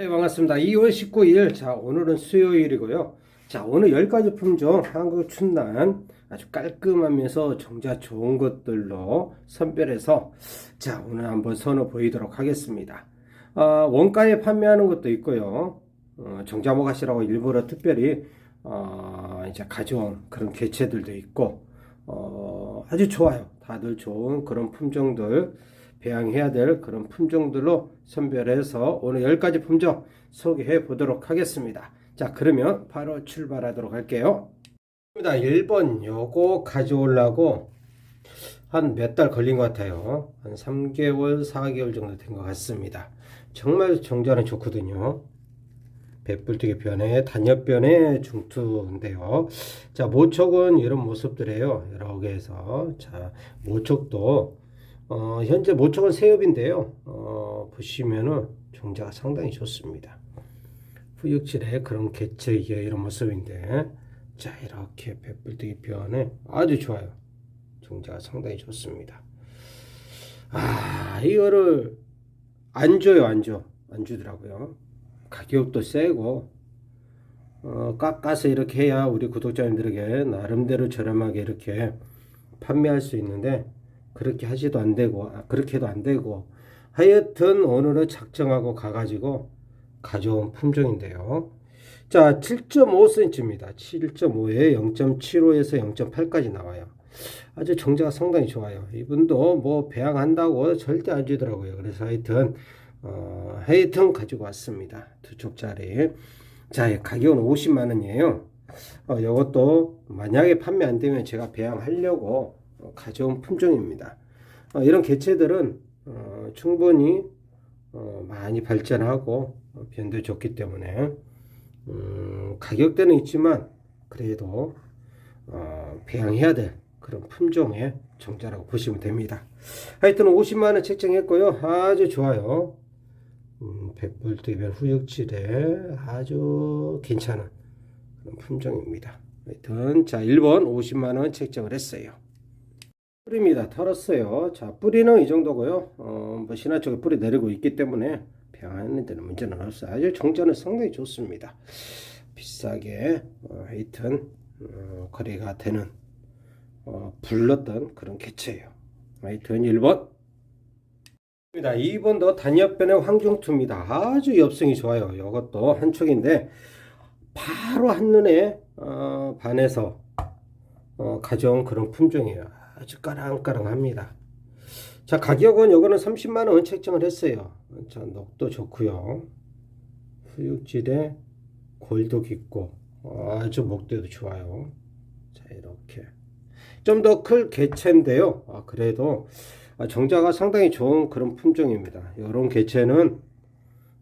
네, 반갑습니다. 2월 19일. 자, 오늘은 수요일이고요. 자, 오늘 10가지 품종 한국 춘난 아주 깔끔하면서 정자 좋은 것들로 선별해서 자, 오늘 한번 선호 보이도록 하겠습니다. 어, 원가에 판매하는 것도 있고요. 어, 정자모가시라고 일부러 특별히 어, 이제 가져온 그런 개체들도 있고 어, 아주 좋아요. 다들 좋은 그런 품종들 배양해야 될 그런 품종들로 선별해서 오늘 10가지 품종 소개해 보도록 하겠습니다. 자, 그러면 바로 출발하도록 할게요. 1번 요거 가져오려고 한 몇 달 걸린 것 같아요. 한 3개월, 4개월 정도 된 것 같습니다. 정말 정자는 좋거든요. 백불뜨기 변에 단엽변의 중투인데요. 자, 모촉은 이런 모습들이에요. 여러 개에서. 자, 모촉도 어, 현재 모촉은 세엽인데요. 어, 보시면은 종자가 상당히 좋습니다. 후육질의 그런 개체의 이런 모습인데, 자, 이렇게 백불뜨기 변에 아주 좋아요. 종자가 상당히 좋습니다. 아, 이거를 안 줘요, 안 줘. 안 주더라고요. 가격도 세고, 어, 깎아서 이렇게 해야 우리 구독자님들에게 나름대로 저렴하게 이렇게 판매할 수 있는데, 그렇게 하지도 안 되고, 아, 그렇게 해도 안 되고, 하여튼 오늘은 작정하고 가가지고 가져온 품종인데요. 자, 7.5cm입니다. 7.5에 0.75에서 0.8까지 나와요. 아주 정자가 상당히 좋아요. 이분도 뭐 배양한다고 절대 안 주더라고요. 그래서 하여튼, 어, 하여튼 가지고 왔습니다. 두 쪽짜리. 자, 가격은 50만 원이에요. 어, 이것도 만약에 판매 안 되면 제가 배양하려고 어, 가져온 품종입니다. 어, 이런 개체들은 어, 충분히 어, 많이 발전하고 어, 변도 좋기 때문에 음, 가격대는 있지만 그래도 어, 배양해야 될 그런 품종의 정자라고 보시면 됩니다. 하여튼 50만 원 책정했고요. 아주 좋아요. 음, 백불대변 후육질에 아주 괜찮은 그런 품종입니다. 하여튼 자 1번 50만 원 책정을 했어요. 뿌리입니다. 털었어요. 자, 뿌리는 이 정도고요. 어, 뭐 신화 쪽에 뿌리 내리고 있기 때문에 배양하는 데는 문제는 없어요. 아주 정자는 상당히 좋습니다. 비싸게 어, 하여튼 어, 거래가 되는 어, 불렀던 그런 개체예요. 하여튼 1번 2번도 단엽변의 황중투입니다. 아주 엽성이 좋아요. 이것도 한 촉인데 바로 한눈에 어, 반해서 어, 가져온 그런 품종이에요. 아주 까랑까랑합니다. 자 가격은 요거는 30만원 책정을 했어요. 자 녹도 좋고요. 후육질에 골도 깊고 아주 목대도 좋아요. 자 이렇게 좀 더 클 개체인데요. 아, 그래도 아, 정자가 상당히 좋은 그런 품종입니다. 이런 개체는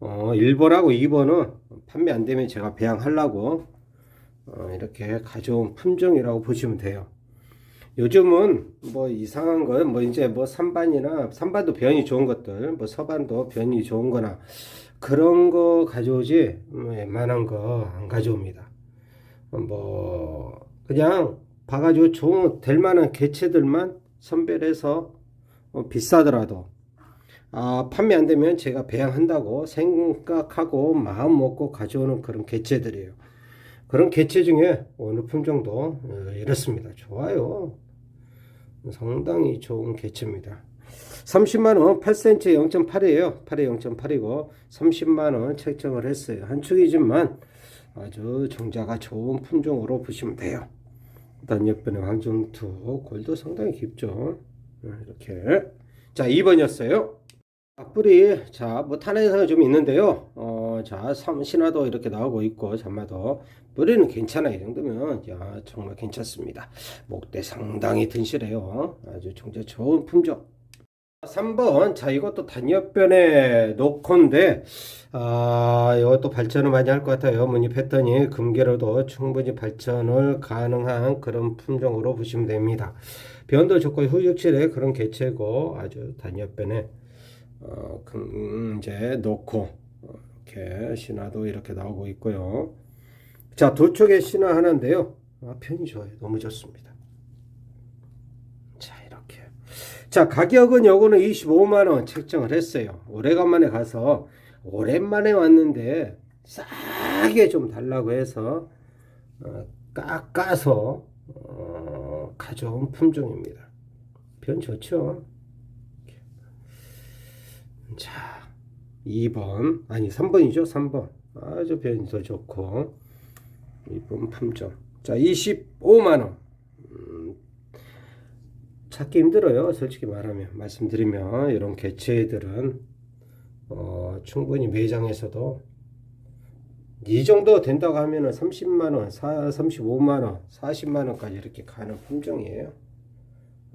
어, 1번하고 2번은 판매 안 되면 제가 배양하려고 어, 이렇게 가져온 품종이라고 보시면 돼요. 요즘은 뭐 이상한 거, 뭐 이제 뭐 산반이나 산반도 변이 좋은 것들, 뭐 서반도 변이 좋은 거나 그런 거 가져오지 뭐 웬만한 거 안 가져옵니다. 뭐 그냥 봐가지고 좋은 될 만한 개체들만 선별해서 어, 비싸더라도 아, 판매 안 되면 제가 배양한다고 생각하고 마음 먹고 가져오는 그런 개체들이에요. 그런 개체 중에 어느 품종도 어, 이렇습니다. 좋아요. 상당히 좋은 개체입니다. 30만원 8cm 0.8이에요. 8에 0.8이고 30만원 책정을 했어요. 한 축이지만 아주 정자가 좋은 품종으로 보시면 돼요. 단엽변의 황중투 골도 상당히 깊죠. 네, 이렇게 자 2번이었어요. 뿌리 자뭐 탄핵상이 좀 있는데요. 어자 신화도 이렇게 나오고 있고 잔마도 뿌리는 괜찮아요. 이 정도면 야 정말 괜찮습니다. 목대 상당히 든실해요. 아주 정자 좋은 품종. 3번 자 이것도 단엽변의 녹콘데 아 이것도 발전을 많이 할 것 같아요 문입했더니 금계로도 충분히 발전을 가능한 그런 품종으로 보시면 됩니다 변도 좋고 후육질의 그런 개체고 아주 단엽변에 어, 금, 이제 놓고 어, 이렇게 신화도 이렇게 나오고 있고요. 자 두 쪽에 신화 하나인데요. 아, 편이 좋아요. 너무 좋습니다. 자 이렇게. 자 가격은 요거는 25만 원 책정을 했어요. 오래간만에 가서 오랜만에 왔는데 싸게 좀 달라고 해서 어, 깎아서 어, 가져온 품종입니다. 변 좋죠? 자, 2번 아니 3번이죠? 3번. 아주 변도 좋고. 2번 품종 자 25만원. 음, 찾기 힘들어요 솔직히 말하면. 말씀드리면 이런 개체들은 어, 충분히 매장에서도 이 정도 된다고 하면은 30만원 35만원 40만원까지 이렇게 가는 품종이에요.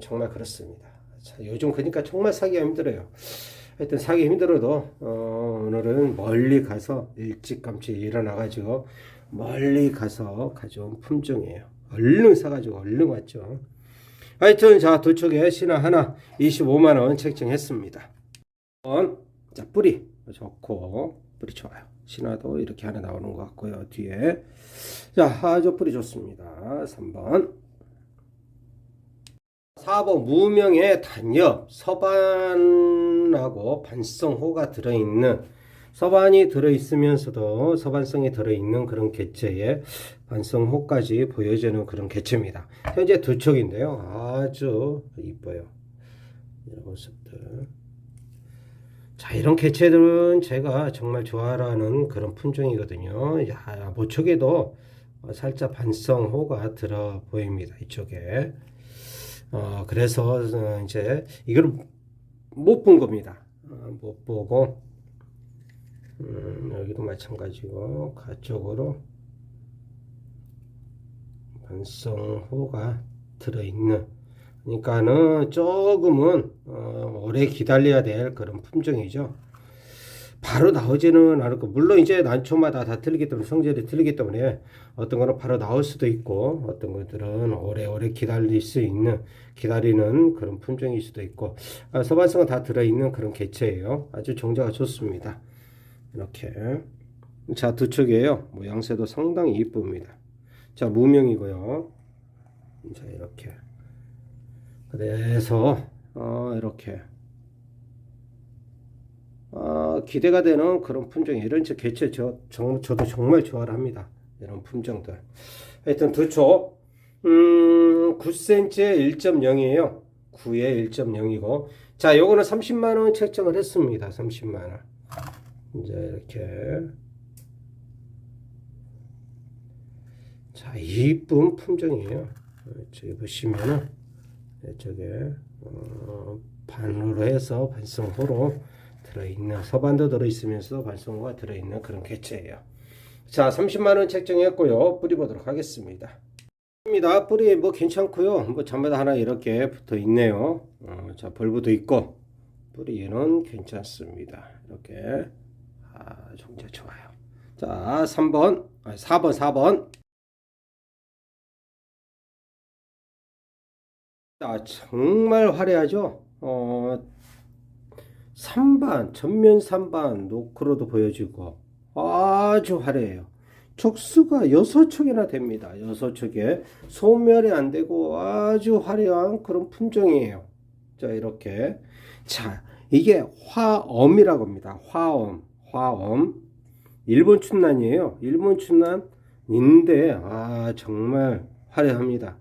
정말 그렇습니다. 자, 요즘 그러니까 정말 사기가 힘들어요 하여튼 사기 힘들어도 어, 오늘은 멀리 가서 일찌감치 일어나가지고 멀리 가서 가져온 품종이에요. 얼른 사가지고 얼른 왔죠. 하여튼 자 도촉에 신화 하나 25만 원 책정했습니다. 자 뿌리 좋고 뿌리 좋아요. 신화도 이렇게 하나 나오는 것 같고요. 뒤에 자 하조 뿌리 좋습니다. 3번 4번 무명의 단엽 서반하고 반성호가 들어있는 서반이 들어있으면서도 서반성이 들어있는 그런 개체의 반성호까지 보여주는 그런 개체입니다. 현재 두 척인데요. 아주 이뻐요. 이런 모습들. 자, 이런 개체들은 제가 정말 좋아하는 그런 품종이거든요. 야, 모촉에도 살짝 반성호가 들어 보입니다. 이쪽에. 어, 그래서 어, 이제 이걸 못 본 겁니다. 어, 못 보고 음, 여기도 마찬가지고 가쪽으로 반성호가 들어있는 그러니까는 조금은 어, 오래 기다려야 될 그런 품종이죠. 바로 나오지는 않을 거. 물론 이제 난초마다 다 틀리기 때문에 성질이 틀리기 때문에 어떤 거는 바로 나올 수도 있고 어떤 것들은 오래오래 기다릴 수 있는 기다리는 그런 품종일 수도 있고 아, 서반성은 다 들어있는 그런 개체예요. 아주 종자가 좋습니다. 이렇게 자두 척이에요. 모양새도 상당히 이쁩니다. 자 무명이고요. 자 이렇게 그래서 어, 이렇게 어, 기대가 되는 그런 품종 이런 저 개체 저, 저 저도 정말 좋아합니다. 이런 품종들. 하여튼 두초 음, 9cm에 1.0이에요. 9에 1.0이고 자, 요거는 30만 원 책정을 했습니다. 30만 원. 이제 이렇게 자, 이쁜 품종이에요. 저기 보시면은 이쪽에 어, 반으로 해서 반성호로 들어있는 서반도 들어있으면서 발송호가 들어있는 그런 개체예요. 자 30만원 책정했고요. 뿌리 보도록 하겠습니다. 입니다. 뿌리 뭐 괜찮고요. 뭐 잔마다 하나 이렇게 붙어 있네요. 어, 자 벌브도 있고 뿌리는 괜찮습니다. 이렇게 아 종자 좋아요. 자 3번 아, 4번 4번 아 정말 화려하죠. 어 3반, 전면 3반 노크로도 보여지고 아주 화려해요. 촉수가 6촉이나 됩니다. 6촉에 소멸이 안 되고 아주 화려한 그런 품종이에요. 자, 이렇게. 자, 이게 화엄이라고 합니다. 화엄, 화엄. 일본 춘난이에요. 일본 춘난인데, 아, 정말 화려합니다.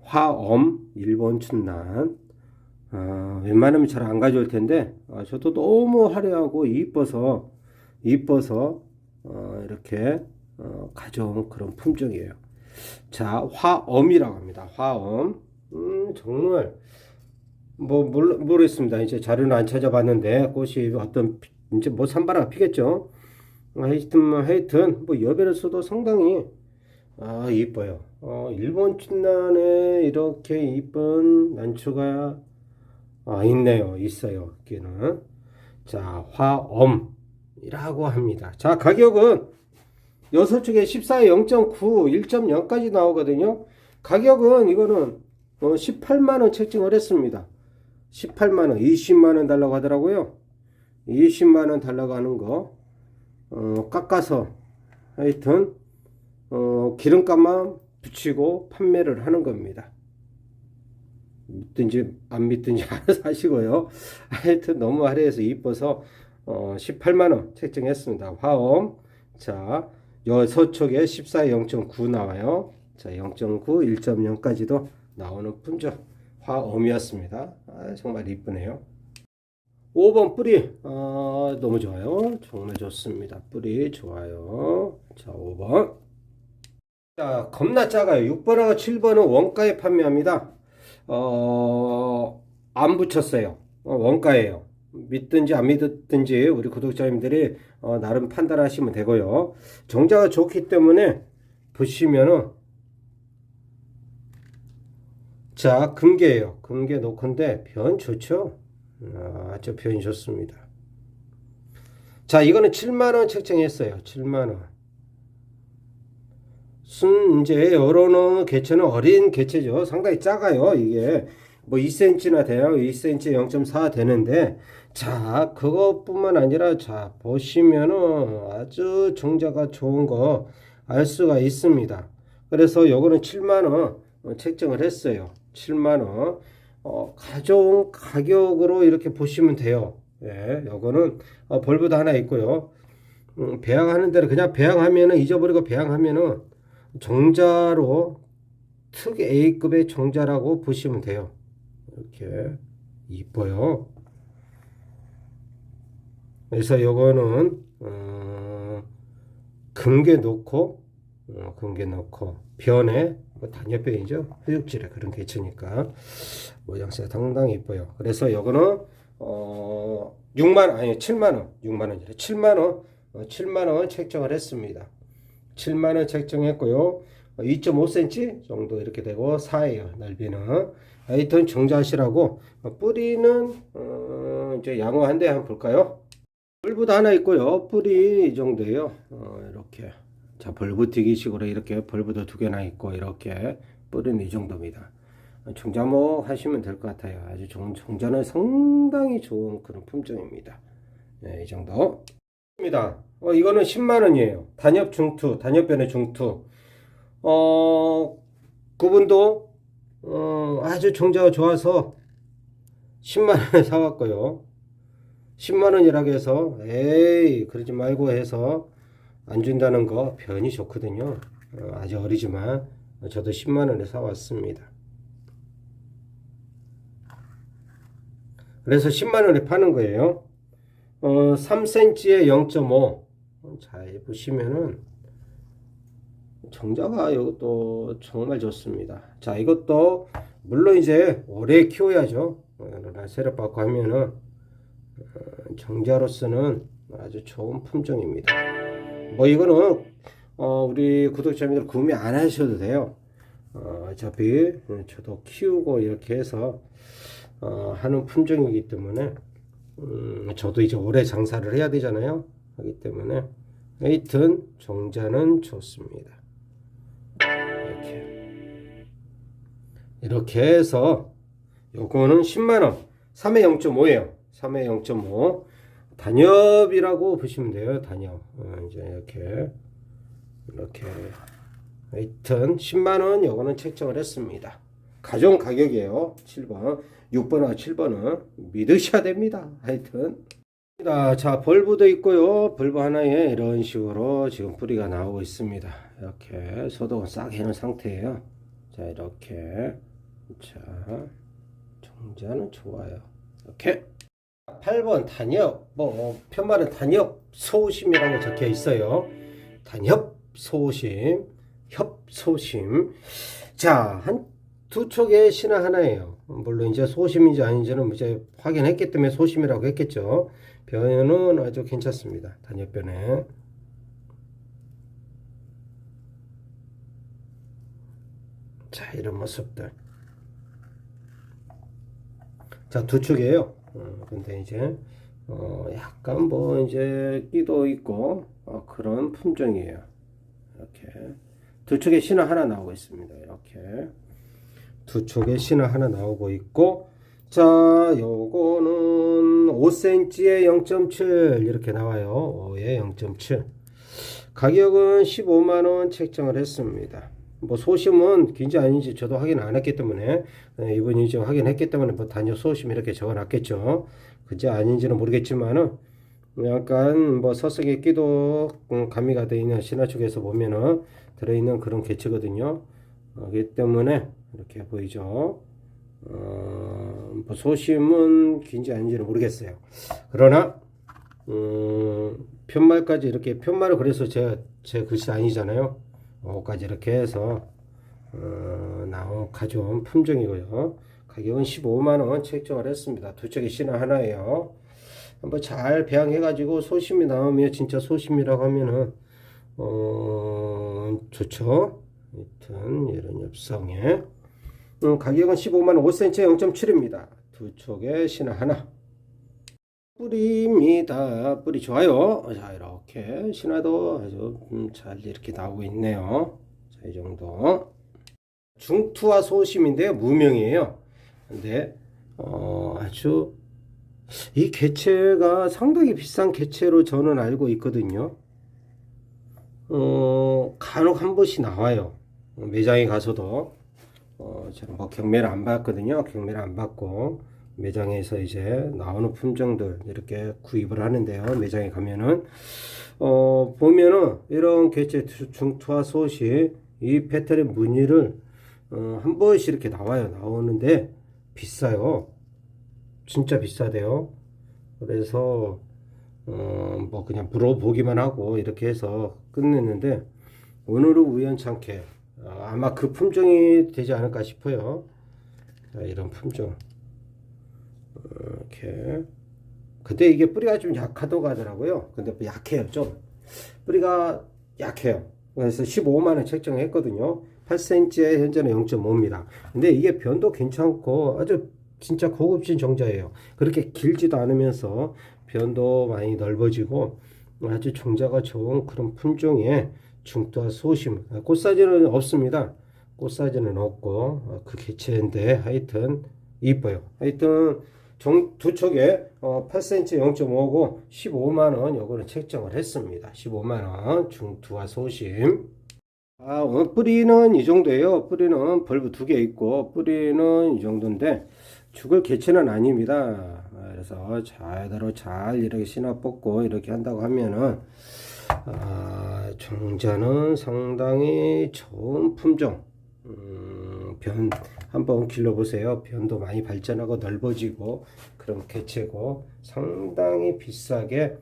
화엄, 일본 춘난. 어, 웬만하면 잘 안 가져올 텐데 어, 저도 너무 화려하고 이뻐서 이뻐서 어, 이렇게 어, 가져온 그런 품종이에요. 자 화엄이라고 합니다. 화엄 음, 정말 뭐 몰, 모르겠습니다. 이제 자료는 안 찾아봤는데 꽃이 어떤 이제 뭐 산바라가 피겠죠. 하여튼 뭐 하여튼 뭐 여배로서도 상당히 아 이뻐요. 어, 일본 춘난에 이렇게 이쁜 난초가 아, 있네요. 있어요. 여기는. 자, 화엄이라고 합니다. 자, 가격은 여섯 쪽에 14에 0.9, 1.0까지 나오거든요. 가격은 이거는 어, 18만원 책정을 했습니다. 18만원, 20만원 달라고 하더라고요. 20만원 달라고 하는 거, 어, 깎아서 하여튼, 어, 기름값만 붙이고 판매를 하는 겁니다. 믿든지 안 믿든지 알아서 하시고요. 하여튼 너무 화려해서 이뻐서 어, 18만원 책정했습니다. 화엄. 자, 요 서촉에 14에 0.9 나와요. 자, 0.9, 1.0까지도 나오는 품종. 화엄이었습니다. 아, 정말 이쁘네요. 5번 뿌리. 아, 너무 좋아요. 정말 좋습니다. 뿌리 좋아요. 자, 5번. 자, 겁나 작아요. 6번하고 7번은 원가에 판매합니다. 어, 안 붙였어요. 어, 원가예요. 믿든지 안 믿든지 우리 구독자님들이 어, 나름 판단하시면 되고요. 정자가 좋기 때문에 보시면은 자 금괴예요. 금괴 놓건데 변 좋죠. 아, 아주 변이 좋습니다. 자 이거는 7만원 책정했어요. 7만원. 순 이제 요런 개체는 어린 개체죠. 상당히 작아요. 이게 뭐 2cm나 돼요. 2cm 0.4 되는데 자 그것뿐만 아니라 자 보시면은 아주 종자가 좋은 거 알 수가 있습니다. 그래서 요거는 7만원 책정을 했어요. 7만원 어, 가져온 가격으로 이렇게 보시면 돼요. 예, 요거는 어, 벌브도 하나 있고요. 음, 배양하는 대로 그냥 배양하면은 잊어버리고 배양하면은 정자로 특 A급의 정자라고 보시면 돼요. 이렇게 이뻐요. 그래서 요거는 어, 금괴 놓고 어, 금괴 놓고 변에 뭐 단엽변이죠. 허육질의 그런 개체니까 모양새가 상당히 이뻐요. 그래서 요거는 어, 6만 아니 7만 원, 6만 원이래. 7만 원, 어, 7만 원 책정을 했습니다. 7만 원 책정했고요. 2.5cm 정도 이렇게 되고 4예요. 넓이는. 하여튼 정자시라고 어, 뿌리는 어, 이제 양호한데 한번 볼까요? 벌브도 하나 있고요. 뿌리 이 정도예요. 어, 이렇게. 자, 벌브튀기 식으로 이렇게 벌브도 두 개나 있고 이렇게 뿌리는 이 정도입니다. 정자목 하시면 될 것 같아요. 아주 좋은 정자는 상당히 좋은 그런 품종입니다. 네, 이 정도. 입니다. 어, 이거는 10만 원이에요. 단엽 중투, 단엽변의 중투. 어, 그분도 어, 아주 종자가 좋아서 10만 원에 사왔고요. 10만 원이라고 해서 에이 그러지 말고 해서 안 준다는 거 변이 좋거든요. 어, 아직 어리지만 저도 10만 원에 사왔습니다. 그래서 10만 원에 파는 거예요. 어, 3cm에 0.5. 자, 보시면은 정자가 이것도 정말 좋습니다. 자, 이것도 물론 이제 오래 키워야죠. 어, 세력 받고 하면은 어, 정자로서는 아주 좋은 품종입니다. 뭐 이거는 어, 우리 구독자님들 구매 안 하셔도 돼요. 어, 어차피 저도 키우고 이렇게 해서 어, 하는 품종이기 때문에 음, 저도 이제 오래 장사를 해야 되잖아요. 하기 때문에. 하여튼 종자는 좋습니다. 이렇게. 이렇게 해서 요거는 10만원. 3회 0.5예요. 3회 0.5 단엽이라고 보시면 돼요 단엽. 어, 이제 이렇게. 이렇게. 하여튼 10만원 요거는 책정을 했습니다. 가정 가격이에요. 7번 6번하고 7번은 믿으셔야 됩니다. 하여튼. 자 벌브도 있고요. 벌브 하나에 이런 식으로 지금 뿌리가 나오고 있습니다. 이렇게 소독은 싹 해놓은 상태예요. 자 이렇게. 자 정자는 좋아요. 이렇게. 8번 단엽. 뭐 편말은 단엽 소심이라고 적혀 있어요. 단엽 소심 협소심. 자 한 두 촉의 신화 하나예요. 물론 이제 소심인지 아닌지는 이제 확인했기 때문에 소심이라고 했겠죠. 변은 아주 괜찮습니다. 단엽변에. 자 이런 모습들. 자 두 축이에요. 어, 근데 이제 어, 약간 뭐 이제 끼도 있고 어, 그런 품종이에요. 이렇게. 두 축의 신화 하나 나오고 있습니다. 이렇게 두 축의 신화 하나 나오고 있고 자 요거는 5cm에 0.7 이렇게 나와요. 5에 0.7 가격은 15만원 책정을 했습니다. 뭐 소심은 긴지 아닌지 저도 확인 안 했기 때문에 네, 이분이 지금 확인했기 때문에 뭐 단위 소심 이렇게 적어 놨겠죠. 그지 아닌지는 모르겠지만은 약간 뭐 서색의 끼도 음, 가미가 되어 있는 신화 쪽에서 보면은 들어있는 그런 개체거든요. 어, 그렇기 때문에 이렇게 보이죠. 어, 뭐 소심은 긴지 아닌지는 모르겠어요. 그러나 음, 편말까지 이렇게 편말을 그래서 제가 제 글씨 아니잖아요. 어까지 이렇게 해서 어, 나온 가져온 품종이고요. 가격은 15만 원 책정을 했습니다. 두 척의 신화 하나예요. 한번 잘 배양해가지고 소심이 나오면 진짜 소심이라고 하면은 어 좋죠. 하여튼 이런 엽성에 음, 가격은 15만 원 5cm 0.7입니다. 두 촉의 신화 하나. 뿌리입니다. 뿌리 좋아요. 자 이렇게 신화도 아주 음, 잘 이렇게 나오고 있네요. 자 이 정도. 중투와 소심인데요. 무명이에요. 근데 어, 아주 이 개체가 상당히 비싼 개체로 저는 알고 있거든요. 어, 간혹 한 번씩 나와요. 어, 매장에 가서도 어, 저는 뭐 경매를 안 받거든요. 경매를 안 받고 매장에서 이제 나오는 품종들 이렇게 구입을 하는데요. 매장에 가면은 어, 보면은 이런 개체 중투와 소시 이 패턴의 무늬를 어, 한 번씩 이렇게 나와요. 나오는데 비싸요. 진짜 비싸대요. 그래서 어, 뭐 그냥 물어보기만 하고 이렇게 해서 끝냈는데 오늘은 우연찮게 어, 아마 그 품종이 되지 않을까 싶어요. 자, 이런 품종 어, 이렇게 근데 이게 뿌리가 좀 약하다고 하더라고요. 근데 뭐 약해요 좀 뿌리가 약해요. 그래서 15만 원 책정했거든요. 8cm에 현재는 0.5입니다. 근데 이게 변도 괜찮고 아주 진짜 고급진 종자예요. 그렇게 길지도 않으면서 변도 많이 넓어지고 아주 종자가 좋은 그런 품종의 중도와 소심. 꽃 사진은 없습니다. 꽃 사진은 없고 어, 그 개체인데 하여튼 이뻐요. 하여튼 종, 두 어, 8cm 0.5고 15만 원 요거는 책정을 했습니다. 15만 원 중투와 소심. 아, 오늘 뿌리는 이 정도예요. 뿌리는 벌브 두 개 있고 뿌리는 이 정도인데 죽을 개체는 아닙니다. 그래서 제대로 잘 이렇게 신화 뽑고 이렇게 한다고 하면은 아, 종자는 상당히 좋은 품종. 음, 변 한번 길러보세요. 변도 많이 발전하고 넓어지고 그런 개체고 상당히 비싸게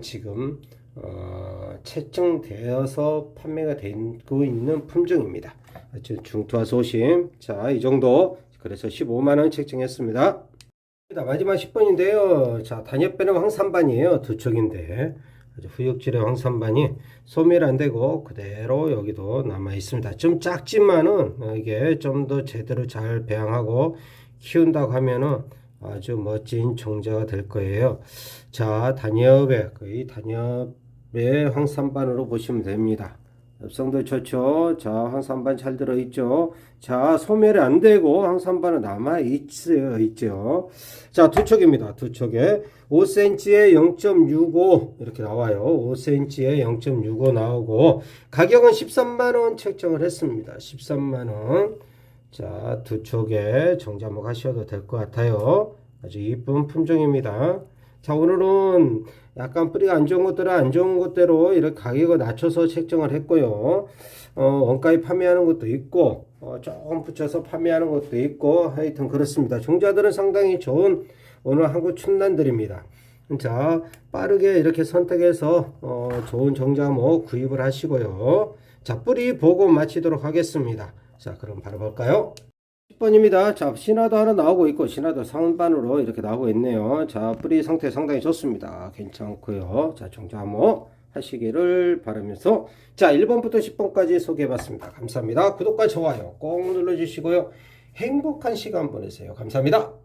지금 어, 채정되어서 판매가 되고 있는 품종입니다. 중투와 소심. 자, 이 정도. 그래서 15만원 책정했습니다. 마지막 10번인데요. 자, 단엽배는 황산반이에요. 두 척인데. 후육질의 황산반이 소멸 안 되고 그대로 여기도 남아 있습니다. 좀 작지만은 이게 좀 더 제대로 잘 배양하고 키운다고 하면은 아주 멋진 종자가 될 거예요. 자, 단엽에 거의 단엽의 황산반으로 보시면 됩니다. 엽성도 좋죠. 자, 황산반 잘 들어있죠. 자, 소멸이 안 되고 황산반은 남아 있어요, 있죠. 자, 두 척입니다. 두 척에 5cm에 0.65 이렇게 나와요. 5cm에 0.65 나오고 가격은 13만원 책정을 했습니다. 13만원. 자, 두 척에 정자목 하셔도 될 것 같아요. 아주 이쁜 품종입니다. 자, 오늘은 약간 뿌리가 안 좋은 것들은 안 좋은 것대로 이렇게 가격을 낮춰서 책정을 했고요. 어, 원가에 판매하는 것도 있고, 어, 조금 붙여서 판매하는 것도 있고, 하여튼 그렇습니다. 종자들은 상당히 좋은 오늘 한국 춘란들입니다. 자, 빠르게 이렇게 선택해서, 어, 좋은 종자목 구입을 하시고요. 자, 뿌리 보고 마치도록 하겠습니다. 자, 그럼 바로 볼까요? 10번입니다. 자, 신화도 하나 나오고 있고, 신화도 상반으로 이렇게 나오고 있네요. 자, 뿌리 상태 상당히 좋습니다. 괜찮고요. 자, 종자모 하시기를 바라면서, 자, 1번부터 10번까지 소개해봤습니다. 감사합니다. 구독과 좋아요 꼭 눌러주시고요. 행복한 시간 보내세요. 감사합니다.